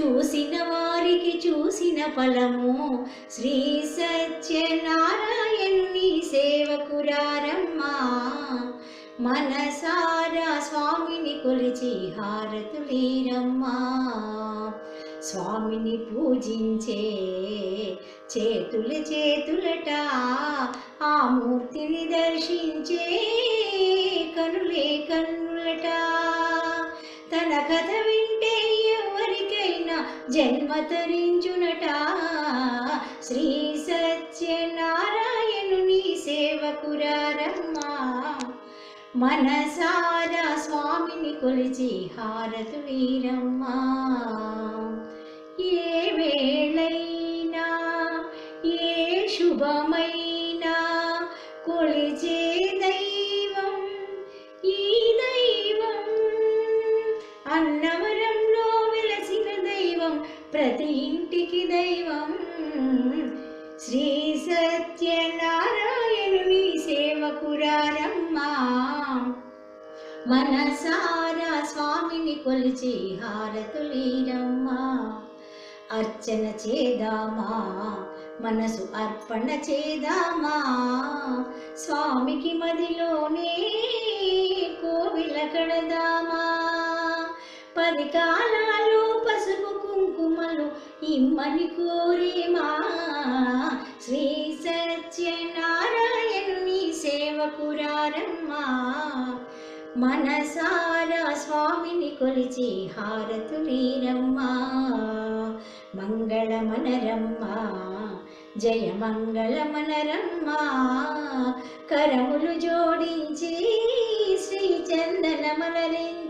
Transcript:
చూసిన వారికి చూసిన ఫలము. శ్రీ సత్యనారాయణుని సేవకురారమ్మా మనసారా స్వామిని కొలిచి హారతులీరమ్మా. స్వామిని పూజించే చేతులు చేతులట ఆ మూర్తిని దర్శించే కనులే కన్నులట తన కథ వింటే జన్మ తరించునట శ్రీ సత్యనారాయణుని సేవకురారమ్మా. మనసారా స్వామిని కొలిచి హారతు వీరమ్మా. ఏ వేళైనా ఏ శుభమైనా కొలిచే దైవం ఈ దైవం అన్నవరం ప్రతి ఇంటికి దైవం. శ్రీ సత్యనారాయణుని సేవకురారమ్మా మనసారా స్వామిని కొలిచి హారతులీరమ్మా అర్చన చేదామా మనసు అర్పణ చేదామా. స్వామికి మదిలోనే కోవిల కడదామా. పది కాలాలు ఇమ్మని కోరేమా శ్రీ సత్యనారాయణుని సేవకురారమ్మా మనసారా స్వామిని కొలిచి హారతులీరమ్మా మంగళమనరమ్మా జయ మంగళమనరమ్మా కరములు జోడించి శ్రీ చందనమలరించి